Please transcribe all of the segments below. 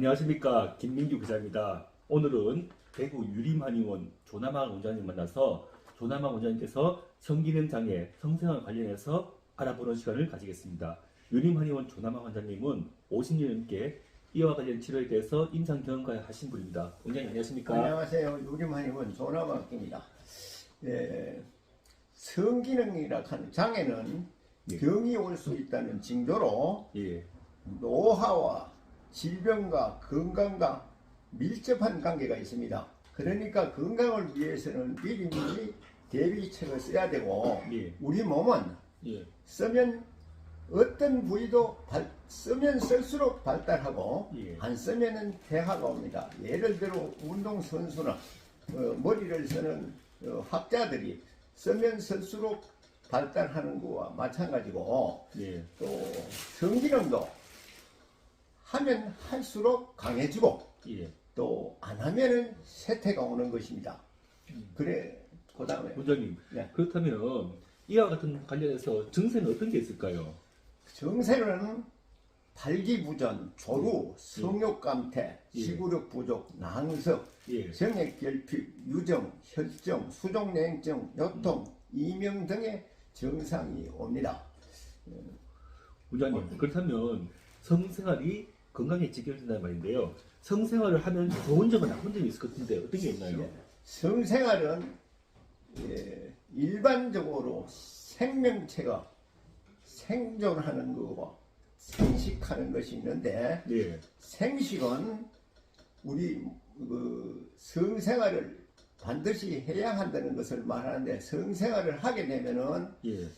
안녕하십니까 김민규 기자입니다. 오늘은 대구 유림한의원 조남학 원장님 만나서 조남학 원장님께서 성기능 장애 성생활 관련해서 알아보는 시간을 가지겠습니다. 유림한의원 조남학 원장님은 50년 넘게 이와 관련 치료에 대해서 임상 경험을 하신 분입니다. 원장님 안녕하십니까? 안녕하세요. 유림한의원 조남학입니다. 예, 성기능이라 하는 장애는 예. 병이 올 수 있다는 징조로 예, 노화와 질병과 건강과 밀접한 관계가 있습니다. 그러니까 건강을 위해서는 미리미리 대비책을 써야 되고 예, 우리 몸은 예, 쓰면 어떤 부위도 발, 쓰면 쓸수록 발달하고 예. 안 쓰면은 폐하가 옵니다. 예를 들어 운동 선수나 어, 머리를 쓰는 어, 학자들이 쓰면 쓸수록 발달하는 거와 마찬가지고 예, 또 성기능도 하면 할수록 강해지고 예. 또 안 하면은 쇠퇴가 오는 것입니다. 그래 그 다음에 원장님 네. 그렇다면 이와 같은 관련해서 증세는 어떤 게 있을까요? 정세는 발기부전, 조루, 성욕감퇴, 예. 시구력 부족, 낭석, 예, 정액결핍, 유정, 혈정, 수족냉증, 요통, 이명 등의 증상이 옵니다. 원장님 그렇다면 성생활이 건강에 직결된다는 말인데요. 성생활을 하면 좋은 점과 나쁜 점이 있을 것 같은데 어떤 게 있나요? 성생활은 예, 일반적으로 생명체가 생존하는 거고 생식하는 것이 있는데 예, 생식은 우리 그 성생활을 반드시 해야 한다는 것을 말하는데 성생활을 하게 되면은 예,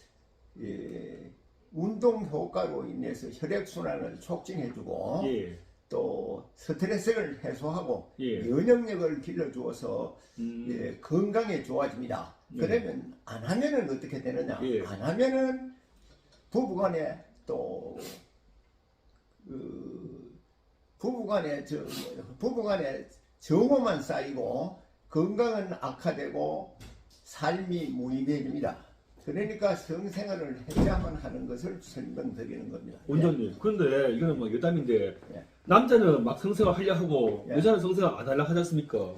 예, 운동 효과로 인해서 혈액 순환을 촉진해주고 예, 또 스트레스를 해소하고 예. 면역력을 길러주어서 음, 예, 건강에 좋아집니다. 네. 그러면 안 하면은 어떻게 되느냐? 예. 안 하면은 부부간에 또 그, 부부간에 저 부부간에 정오만 쌓이고 건강은 악화되고 삶이 무의미해집니다. 그러니까 성생활을 해야만 하는 것을 설명드리는 겁니다. 원장님 그런데 이거는 뭐 여담인데 예. 남자는 막 성생활 하려 하고 예. 여자는 성생활 안 하려 하지 않습니까?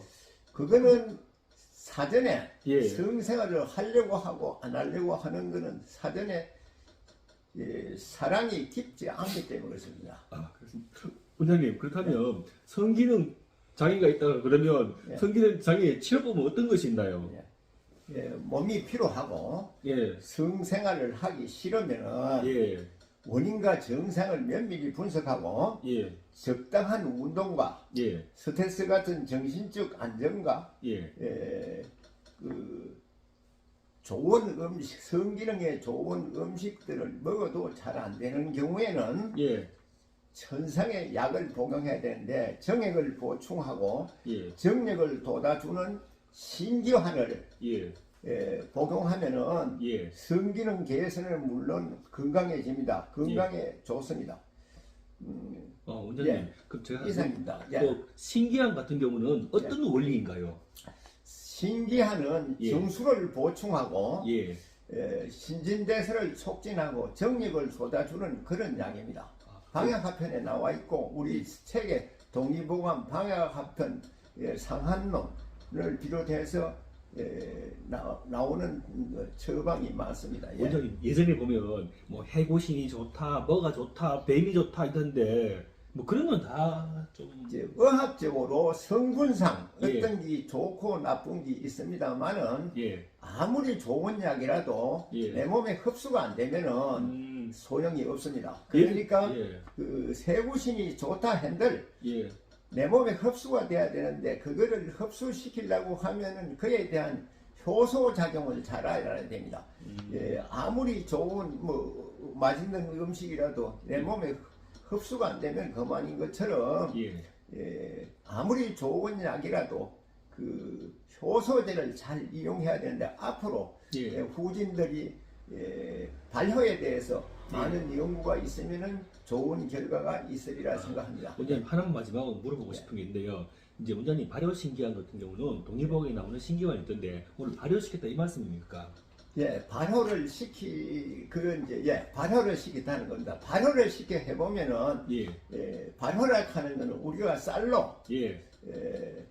그거는 사전에 예. 성생활을 하려고 하고 안 하려고 하는 것은 사전에 예, 사랑이 깊지 않기 때문에 그렇습니다. 아 그렇습니다. 원장님 그렇다면 성기능 장애가 있다 그러면 예. 성기능 장애 치료법은 어떤 것이 있나요? 예, 몸이 피로하고 예, 성생활을 하기 싫으면 예, 원인과 증상을 면밀히 분석하고 예, 적당한 운동과 예, 스트레스 같은 정신적 안정과 예, 예, 그 좋은 음식, 성기능에 좋은 음식들을 먹어도 잘 안 되는 경우에는 예, 천상의 약을 복용해야 되는데 정액을 보충하고 예, 정력을 돋아주는 신기환을 예, 예, 복용하면은 예. 성기능 개선은 물론 건강해집니다. 건강에 좋습니다. 음, 어, 원장님, 예. 그럼 제가 이상입니다. 예. 또 신기한 같은 경우는 어떤 원리인가요? 신기한은 예. 정수를 보충하고 예, 예, 신진대사를 촉진하고 정력을 쏟아주는 그런 약입니다. 아, 방역화편에 나와 있고 우리 책에 동의보감 방역화편 예, 상한론 을 비롯해서 예, 나, 나오는 처방이 많습니다. 예. 원장님 예전에 보면 뭐 해고신이 좋다, 뭐가 좋다, 뱀이 좋다 이던데 뭐 그런 건 다 좀 이제 의학적으로 성분상 예. 어떤 게 좋고 나쁜 게 있습니다만은 예, 아무리 좋은 약이라도 예. 내 몸에 흡수가 안 되면은 음, 소용이 없습니다. 예, 그러니까 예, 그 세구신이 좋다 한들 예, 내 몸에 흡수가 돼야 되는데 그거를 흡수시키려고 하면은 그에 대한 효소 작용을 잘 알아야 됩니다. 음, 예, 아무리 좋은 뭐 맛있는 음식이라도 내 몸에 흡수가 안 되면 그만인 것처럼 예, 예, 아무리 좋은 약이라도 그 효소제를 잘 이용해야 되는데 앞으로 예, 예, 후진들이 예, 발효에 대해서 예. 많은 연구가 있으면은 좋은 결과가 있으리라 생각합니다. 원장님 하나만 마지막으로 물어보고 싶은 게 있는데요. 이제 원장님 발효 신기한 같은 경우는 동의보감에 나오는 신기환이 있던데 오늘 발효시켰다 이 말씀입니까? 예, 발효를 시키 그 이제 예, 발효를 시키다는 겁니다. 발효를 시켜 해보면은 예, 예, 발효를 하는 거는 우리가 쌀로 예, 예,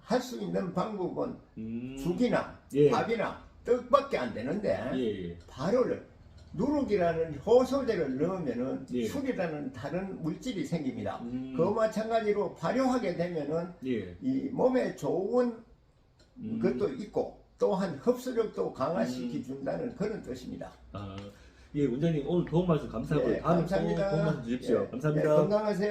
할수 있는 방법은 음, 죽이나 예. 밥이나 떡밖에 안 되는데 예, 발효를 누룩이라는 효소제를 넣으면은 예. 술이라는 다른 물질이 생깁니다. 음. 그 마찬가지로 발효하게 되면은 예, 이 몸에 좋은 음. 것도 있고 또한 흡수력도 강화시키 준다는 그런 뜻입니다. 아, 예, 원장님 오늘 도움 말씀 감사하고요. 예, 다음에 또 감사합니다. 도움 말씀 주십시오. 예, 감사합니다. 예, 건강하세요.